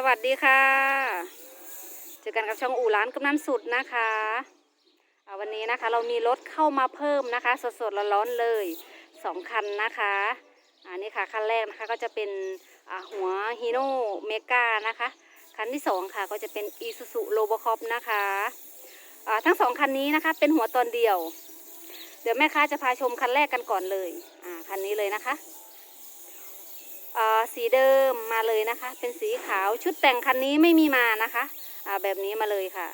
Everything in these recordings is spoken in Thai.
สวัสดีค่ะ เจอกันกับช่องอู่ร้านกำนันสุดนะคะวันนี้นะคะเรามีรถเข้ามาเพิ่มนะคะ สดๆร้อนๆเลยสองคันนะคะอันนี้ค่ะคันแรกนะคะก็จะเป็นหัวฮีโน่เมกานะคะคันที่สองค่ะก็จะเป็นอีซูซูโลบคอปนะคะทั้งสองคันนี้นะคะเป็นหัวตอนเดียว เดี๋ยวแม่ค้าจะพาชมคันแรกกันก่อนเลยคันนี้เลยนะคะ สีเดิมมาเลยนะคะ เป็นสีขาวชุดแต่งคันนี้ไม่มีมานะคะแบบนี้มาเลยค่ะ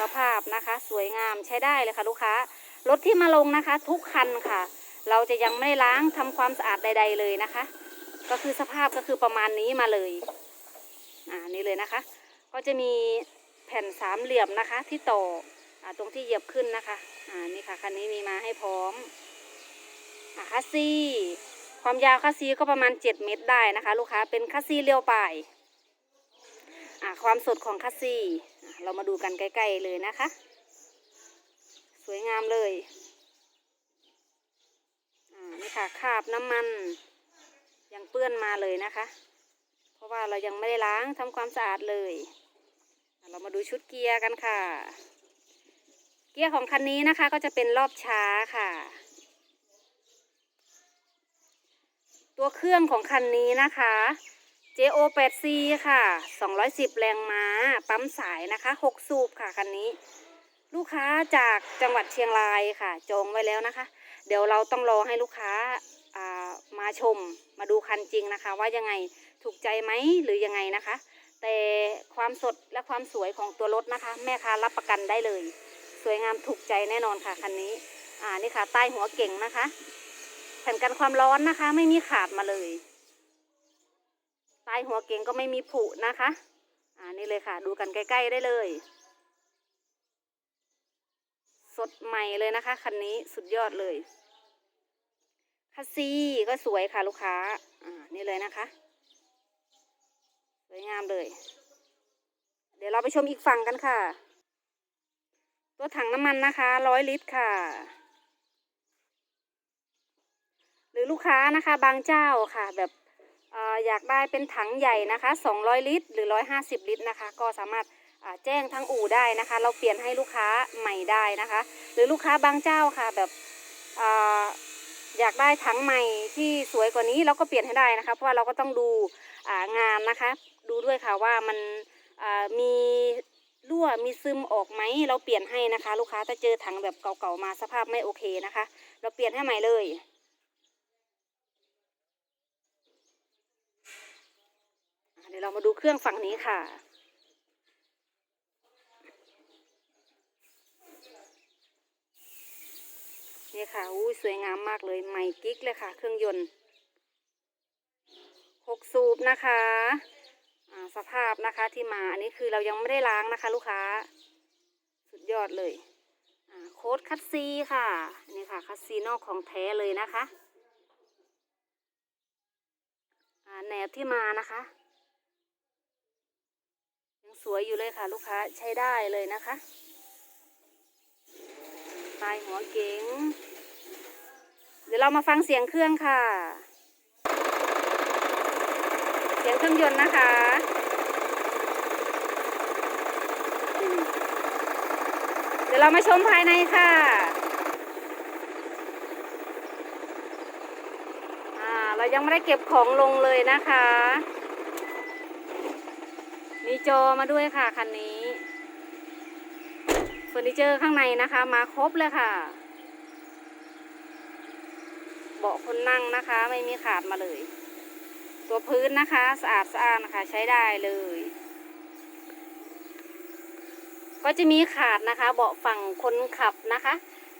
สภาพนะคะ สวยงามใช้ได้เลยค่ะ ลูกค้ารถที่มาลงนะคะ ทุกคันค่ะ เราจะยังไม่ล้างทำความสะอาดใด ๆเลยนะคะ ก็คือสภาพก็คือประมาณนี้มาเลยอ่านี่เลยนะคะ ก็จะมีแผ่นสามเหลี่ยมนะคะ ที่ต่ออตรงที่เหยียบขึ้นนะคะอ่านี่ค่ะคันนี้มีมาให้พร้อมอ่าคัสซี่ ความยาวคัสซีก็ประมาณ 7 เมตรได้นะคะ ลูกค้าเป็นคัสซีเรียวปลายความสดของคัสซีเรามาดูกันใกล้ๆเลยนะคะ สวยงามเลยนี่ค่ะคาบน้ำมันยังเปื้อนมาเลยนะคะ เพราะว่าเรายังไม่ได้ล้างทำความสะอาดเลย เรามาดูชุดเกียร์กันค่ะ เกียร์ของคันนี้นะคะก็จะเป็นรอบช้าค่ะ ตัวเครื่องของคันนี้นะคะ JO 8 C ค่ะ 210 แรงม้า ปั๊มสายนะคะ 6 สูบค่ะคันนี้ ลูกค้าจากจังหวัดเชียงรายค่ะ จองไว้แล้วนะคะ เดี๋ยวเราต้องรอให้ลูกค้าามาชมมาดูคันจริงนะคะ ว่ายังไงถูกใจไหมหรือยังไงนะคะ แต่ความสดและความสวยของตัวรถนะคะ แม่ค้ารับประกันได้เลย สวยงามถูกใจแน่นอนค่ะคันนี้ อ่านี่ค่ะ ใต้หัวเก่งนะคะ แผ่นกันความร้อนนะคะ ไม่มีขาดมาเลยใต้หัวเก่งก็ไม่มีผุนะคะ อ่านี่เลยค่ะ ดูกันใกล้ ๆได้เลย สดใหม่เลยนะคะคันนี้สุดยอดเลยคัสซีก็สวยค่ะลูกค้า อ่านี่เลยนะคะ สวยงามเลย เดี๋ยวเราไปชมอีกฝั่งกันค่ะ ตัวถังน้ำมันนะคะร้อยลิตรค่ะ ห รือลูกค้านะคะบางเจ้าค่ะ แบบอยากได้เป็นถังใหญ่นะคะ 200 ลิตร หรือ 150 ลิตรนะคะ ก็สามารถแจ้งทางอู่ได้นะคะ เราเปลี่ยนให้ลูกค้าใหม่ได้นะคะ หรือลูกค้าบางเจ้าค่ะแบบออยากได้ถังใหม่ที่สวยกว่านี้เราก็เปลี่ยนให้ได้นะคะ เพราะว่าเราก็ต้องดูงานนะคะ ดูด้วยค่ะว่ามันมีรั่วมีซึมออกไหมเราเปลี่ยนให้นะคะ ลูกค้าถ้าเจอถังแบบเก่าๆมาสภาพไม่โอเคนะคะ เราเปลี่ยนให้ใหม่เลย อะเดี๋ยวเรามาดูเครื่องฝั่งนี้ค่ะ นี่ค่ะอุ้ยสวยงามมากเลยใหม่กิ๊กเลยค่ะ เครื่องยนต์หกสูบนะคะอ่าสภาพนะคะที่มาอันนี้คือเรายังไม่ได้ล้างนะคะ ลูกค้า สุดยอดเลยอ่าโค้ดคัตซีค่ะนี่ค่ะคัตซีนอกของแท้เลยนะคะอ่าแหนบที่มานะคะ ยังสวยอยู่เลยค่ะ ลูกค้าใช้ได้เลยนะคะปลายหัวเก๋ง เดี๋ยวเรามาฟังเสียงเครื่องค่ะ เสียงเครื่องยนต์นะคะเดี๋ยวเรามาชมภายในค่ะอ่าเรายังไม่ได้เก็บของลงเลยนะคะ มีจอมาด้วยค่ะคันนี้เฟอร์นิเจอร์ข้างในนะคะ มาครบเลยค่ะ เบาะคนนั่งนะคะ ไม่มีขาดมาเลย ตัวพื้นนะคะ สะอาดสะอาดนะคะ ใช้ได้เลย ก็จะมีขาดนะคะ เบาะฝั่งคนขับนะคะ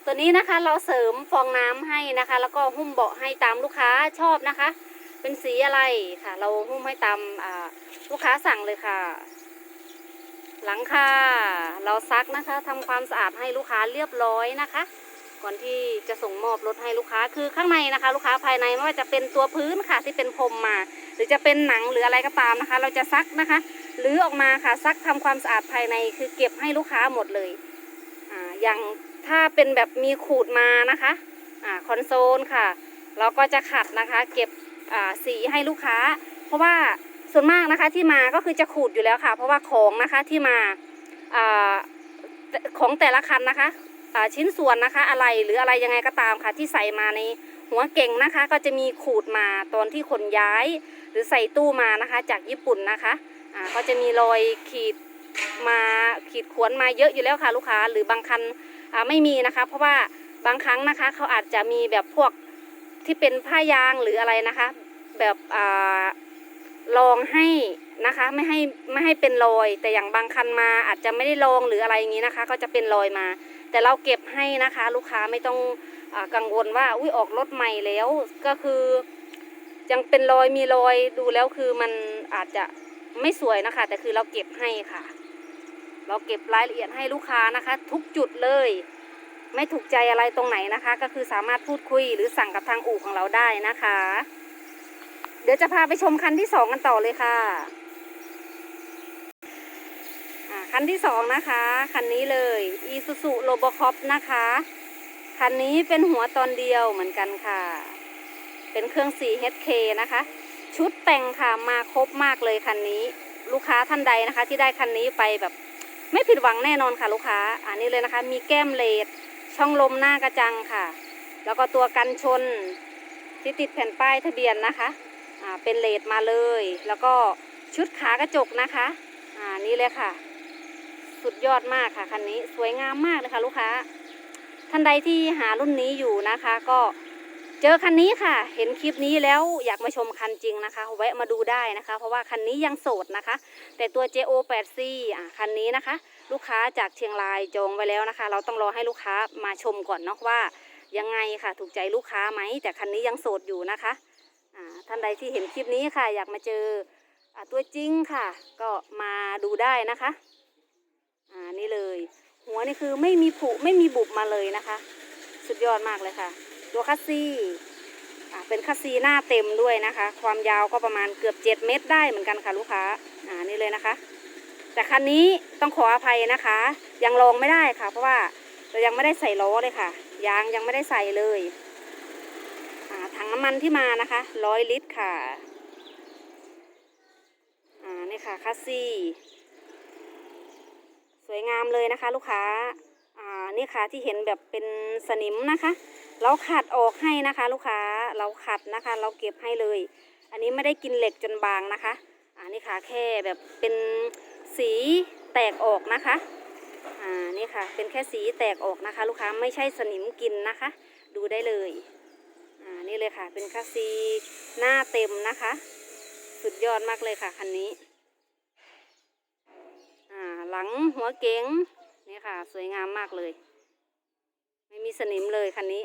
ตัวนี้นะคะเราเสริมฟองน้ำให้นะคะ แล้วก็หุ้มเบาะให้ตามลูกค้าชอบนะคะ เป็นสีอะไรค่ะ เราหุ้มให้ตามลูกค้าสั่งเลยค่ะ หลังคาเราซักนะคะทำความสะอาดให้ลูกค้าเรียบร้อยนะคะ ก่อนที่จะส่งมอบรถให้ลูกค้าคือข้างในนะคะ ลูกค้าภายในไม่ว่าจะเป็นตัวพื้นค่ะที่เป็นพรมมา หรือจะเป็นหนังหรืออะไรก็ตามนะคะ เราจะซักนะคะหรือออกมาค่ะซักทำความสะอาดภายในคือเก็บให้ลูกค้าหมดเลยอ่าอย่างถ้าเป็นแบบมีขูดมานะคะอ่าคอนโซลค่ะ เราก็จะขัดนะคะ เก็บ สีให้ลูกค้า เพราะว่าส่วนมากนะคะที่มาก็คือจะขูดอยู่แล้วค่ะ เพราะว่าของนะคะที่มาอของแต่ละคันนะคะชิ้นส่วนนะคะอะไรหรืออะไรยังไงก็ตามค่ะ ที่ใส่มาในหัวเก่งนะคะ ก็จะมีขูดมาตอนที่ขนย้าย หรือใส่ตู้มานะคะ จากญี่ปุ่นนะคะอ่าก็จะมีรอยขีดมาขีดขวนมาเยอะอยู่แล้วค่ะลูกค้า หรือบางคันไม่มีนะคะ เพราะว่าบางครั้งนะคะเขาอาจจะมีแบบพวก ที่เป็นผ้ายางหรืออะไรนะคะ แบบอ่าลองให้นะคะ ไม่ให้ไม่ให้เป็นรอย แต่อย่างบางคันมาอาจจะไม่ได้ลองหรืออะไรอย่างนี้นะคะ ก็จะเป็นรอยมา แต่เราเก็บให้นะคะ ลูกค้าไม่ต้องอกังวลว่าอุ้ยออกรถใหม่แล้วก็คือยังเป็นรอยมีรอยดูแล้วคือมันอาจจะไม่สวยนะคะ แต่คือเราเก็บให้ค่ะ เราเก็บรายละเอียดให้ลูกค้านะคะ ทุกจุดเลย ไม่ถูกใจอะไรตรงไหนนะคะ ก็คือสามารถพูดคุยหรือสั่งกับทางอู่ของเราได้นะคะ เดี๋ยวจะพาไปชมคันที่สองกันต่อเลยค่ะคันที่สองนะคะ คันนี้เลย Isuzu Robocop นะคะ คันนี้เป็นหัวตอนเดียวเหมือนกันค่ะ เป็นเครื่อง 4HK นะคะ ชุดแต่งค่ะมาครบมากเลยคันนี้ ลูกค้าท่านใดนะคะ ที่ได้คันนี้ไปแบบไม่ผิดหวังแน่นอนค่ะลูกค้า อันนี้เลยนะคะ มีแก้มเลด ช่องลมหน้ากระจังค่ะ แล้วก็ตัวกันชนที่ติดแผ่นป้ายทะเบียนนะคะอ่าเป็นเลดมาเลย แล้วก็ชุดขากระจกนะคะอ่านี่เลยค่ะ สุดยอดมากค่ะคันนี้สวยงามมากเลยค่ะลูกค้า ท่านใดที่หารุ่นนี้อยู่นะคะ ก็เจอคันนี้ค่ะ เห็นคลิปนี้แล้วอยากมาชมคันจริงนะคะ แวะมาดูได้นะคะ เพราะว่าคันนี้ยังโสดนะคะ แต่ตัว JO 8C อ่าคันนี้นะคะ ลูกค้าจากเชียงรายจองไว้แล้วนะคะ เราต้องรอให้ลูกค้ามาชมก่อนเนาะว่ายังไงค่ะ ถูกใจลูกค้าไหมแต่คันนี้ยังโสดอยู่นะคะท่านใดที่เห็นคลิปนี้ค่ะ อยากมาเจออตัวจริงค่ะ ก็มาดูได้นะคะอ่านี่เลย หัวนี่คือไม่มีผุไม่มีบุบมาเลยนะคะ สุดยอดมากเลยค่ะ ตัวคัสซี่เป็นคัสซีหน้าเต็มด้วยนะคะ ความยาวก็ประมาณเกือบ 7 เมตรได้เหมือนกันค่ะลูกค้าอ่านี่เลยนะคะ แต่คันนี้ต้องขออภัยนะคะ ยังลองไม่ได้ค่ะ เพราะว่าเรายังไม่ได้ใส่ล้อเลยค่ะยางยังไม่ได้ใส่เลยถังน้ำมันที่มานะคะร้อยลิตรค่ะอ่านี่ค่ะคัสซี่สวยงามเลยนะคะ ลูกค้าอ่านี่ค่ะที่เห็นแบบเป็นสนิมนะคะ เราขัดออกให้นะคะ ลูกค้าเราขัดนะคะ เราเก็บให้เลย อันนี้ไม่ได้กินเหล็กจนบางนะคะอ่านี่ค่ะแค่แบบเป็น สีแตกออกนะคะ อ่า นี่ค่ะ เป็นแค่สีแตกออกนะคะ ลูกค้าไม่ใช่สนิมกินนะคะ ดูได้เลย อ่า นี่เลยค่ะ เป็นคัสซีหน้าเต็มนะคะ สุดยอดมากเลยค่ะคันนี้ อ่า หลังหัวเก๋งนี่ค่ะ สวยงามมากเลย ไม่มีสนิมเลยคันนี้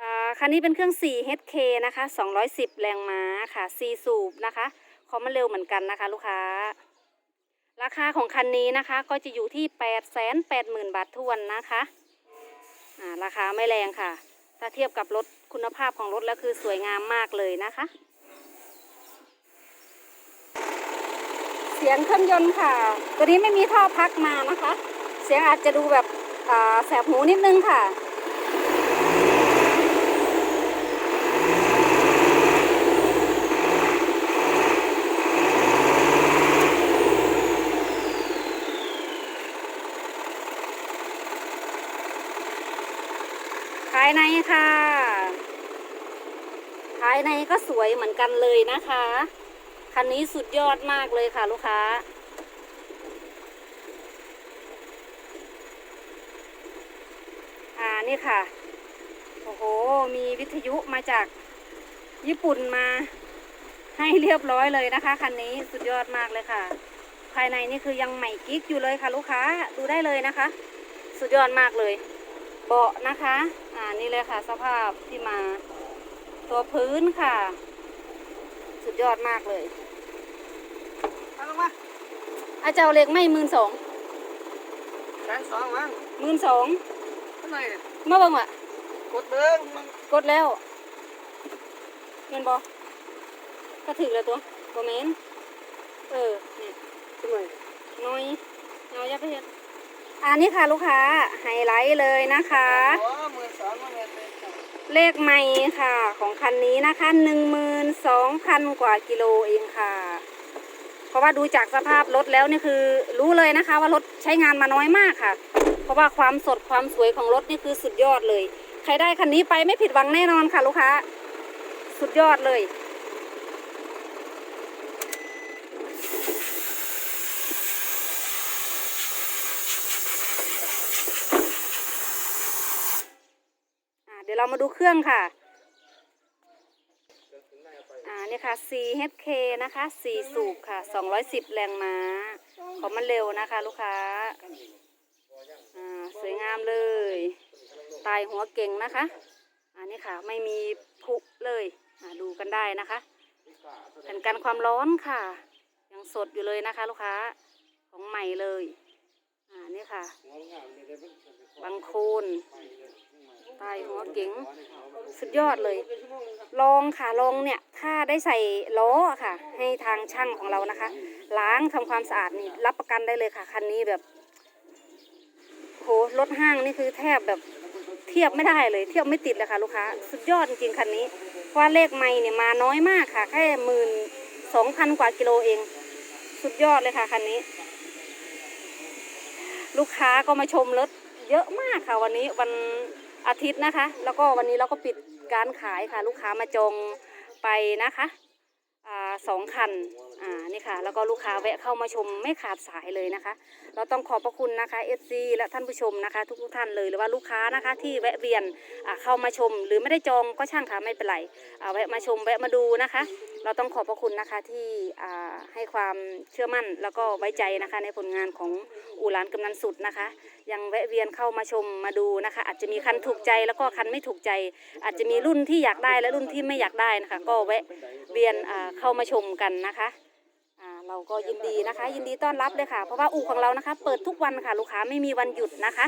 อ่าคันนี้เป็นเครื่อง 4HK นะคะ 210 แรงม้าค่ะ 4 สูบนะคะ คอมมันเร็วเหมือนกันนะคะ ลูกค้า ราคาของคันนี้นะคะก็จะอยู่ที่880,000 บาททวนนะคะอ่าราคาไม่แรงค่ะ ถ้าเทียบกับรถคุณภาพของรถแล้วคือสวยงามมากเลยนะคะ เสียงเครื่องยนต์ค่ะ ตัวนี้ไม่มีท่อพักมานะคะ เสียงอาจจะดูแบบอ่าแสบหูนิดนึงค่ะายในค่ะ ภายในก็สวยเหมือนกันเลยนะคะ คันนี้สุดยอดมากเลยค่ะ ลูกค้า อ่านี่ค่ะ โอ้โห มีวิทยุมาจากญี่ปุ่นมาให้เรียบร้อยเลยนะคะ คันนี้สุดยอดมากเลยค่ะ ภายในนี่คือยังใหม่กิ๊กอยู่เลยค่ะ ลูกค้าดูได้เลยนะคะ สุดยอดมากเลย เบาะนะคะ อ่านี่เลยค่ะ สภาพที่มา ตัวพื้นค่ะ สุดยอดมากเลยเอาลงมาอาเจ้าเล็กไม่หมื่นสองแสนสองมั้งหมื่นสองเท่าไหร่เนี่ยมาเบิ่งว่ะกดเบิ้งมันกดแล้วเงินบอกก็ถือแล้วตัวบอเมนเออเนี่ยเท่าไหร่น้อยเอาอย่าไปเห็น อันนี้ค่ะลูกค้าไฮไลท์เลยนะคะ โอ้หมื่นสองมันเงินเลยค่ะเลขใหม่ค่ะ ของคันนี้นะคะหนึ่งหมื่นสองพันกว่ากิโลเองค่ะ เพราะว่าดูจากสภาพรถแล้วนี่คือรู้เลยนะคะ ว่ารถใช้งานมาน้อยมากค่ะ เพราะว่าความสดความสวยของรถนี่คือสุดยอดเลย ใครได้คันนี้ไปไม่ผิดหวังแน่นอนค่ะ ลูกค้า สุดยอดเลย เรามาดูเครื่องค่ะ อ่านี่ค่ะ 4HK นะคะ 4 สูบค่ะ 210 แรงม้า ของมันเร็วนะคะ ลูกค้า อ่า สวยงามเลย ตายหัวเก่งนะคะ อันนี้ค่ะ ไม่มีผุเลย อ่า ดูกันได้นะคะแผ่นกันความร้อนค่ะ ยังสดอยู่เลยนะคะ ลูกค้า ของใหม่เลย อ่า นี่ค่ะ บางโคน ตายหัวเก๋งสุดยอดเลย ลองค่ะลองเนี่ยถ้าได้ใส่ล้อค่ะ ให้ทางช่างของเรานะคะ ล้างทำความสะอาดนี่รับประกันได้เลยค่ะ คันนี้แบบโหรถห้างนี่คือแทบแบบเทียบไม่ได้เลย เทียบไม่ติดเลยค่ะลูกค้า สุดยอดจริงๆคันนี้เพราะว่าเลขไม่เนี่ยมาน้อยมากค่ะ แค่หมื่นสองพันกว่ากิโลเอง สุดยอดเลยค่ะคันนี้ ลูกค้าก็มาชมรถเยอะมากค่ะวันนี้วัน อาทิตย์นะคะ แล้วก็วันนี้เราก็ปิดการขายค่ะ ลูกค้ามาจองไปนะคะอสองคัน อ่านี่ค่ะ แล้วก็ลูกค้าแวะเข้ามาชมไม่ขาดสายเลยนะคะ เราต้องขอบพระคุณนะคะ FC และท่านผู้ชมนะคะ ทุกๆท่านเลยหรือว่าลูกค้านะคะที่แวะเวียนอ่าเข้ามาชม หรือไม่ได้จองก็ช่างค่ะไม่เป็นไรอ่าแวะมาชมแวะมาดูนะคะ เราต้องขอบพระคุณนะคะที่อ่าให้ความเชื่อมั่นแล้วก็ไว้ใจนะคะ ในผลงานของอู่ร้านกำนันสุดนะคะ ยังแวะเวียนเข้ามาชมมาดูนะคะ อาจจะมีคันถูกใจแล้วก็คันไม่ถูกใจ อาจจะมีรุ่นที่อยากได้และรุ่นที่ไม่อยากได้นะคะ ก็แวะเวียนอ่าเข้ามาชมกันนะคะ อ่าเราก็ยินดีนะคะ ยินดีต้อนรับเลยค่ะ เพราะว่าอู่ของเรานะคะ เปิดทุกวันค่ะ ลูกค้าไม่มีวันหยุดนะคะ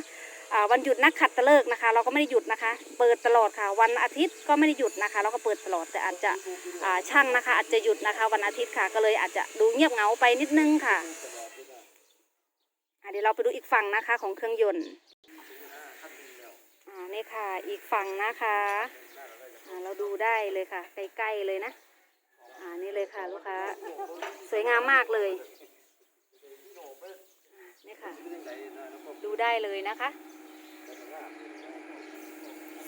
อ่าวันหยุดนักขัดตะเลิกนะคะ เราก็ไม่ได้หยุดนะคะ เปิดตลอดค่ะ วันอาทิตย์ก็ไม่ได้หยุดนะคะ เราก็เปิดตลอดแต่อาจจะอ่าช่างนะคะ อาจจะหยุดนะคะ วันอาทิตย์ค่ะ ก็เลยอาจจะดูเงียบเหงาไปนิดนึงค่ะอะเดี๋ยวเราไปดูอีกฝั่งนะคะของเครื่องยนต์อ่านี่ค่ะ อีกฝั่งนะคะอ่าเราดูได้เลยค่ะใกล้ๆเลยนะ อ่านี่เลยค่ะลูกค้า สวยงามมากเลยนี่ค่ะ ดูได้เลยนะคะ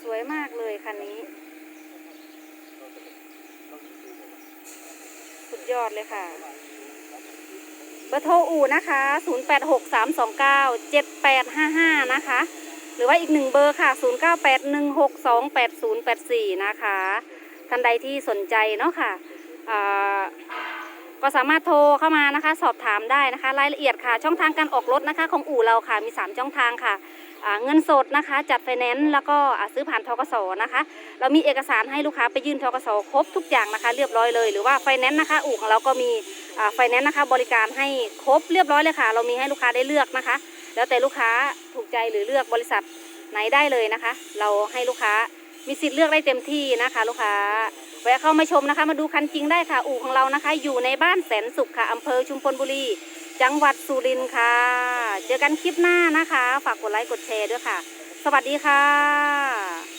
สวยมากเลยคันนี้ สุดยอดเลยค่ะเบอร์โทรอู่นะคะ 0863297855 นะคะ หรือว่าอีกหนึ่งเบอร์ค่ะ 0981628084 นะคะ ท่านใดที่สนใจเนาะค่ะอ่า ก็สามารถโทรเข้ามานะคะ สอบถามได้นะคะ รายละเอียดค่ะ ช่องทางการออกรถนะคะ ของอู่เราค่ะมี 3 ช่องทางค่ะเงินสดนะคะ จัดไฟแนนซ์แล้วก็ซื้อผ่านทกสนะคะ เรามีเอกสารให้ลูกค้าไปยื่นทกสครบทุกอย่างนะคะ เรียบร้อยเลย หรือว่าไฟแนนซ์นะคะ อู่ของเราก็มีไฟแนนซ์นะคะ บริการให้ครบเรียบร้อยเลยค่ะ เรามีให้ลูกค้าได้เลือกนะคะ แล้วแต่ลูกค้าถูกใจหรือเลือกบริษัทไหนได้เลยนะคะ เราให้ลูกค้ามีสิทธิ์เลือกได้เต็มที่นะคะ ลูกค้า แวะเข้ามาชมนะคะ มาดูคันจริงได้ค่ะ อู่ของเรานะคะ อยู่ในบ้านแสนสุขค่ะอำเภอชุมพลบุรี จังหวัดสุรินทร์ค่ะ เจอกันคลิปหน้านะคะ ฝากกดไลค์กดแชร์ด้วยค่ะ สวัสดีค่ะ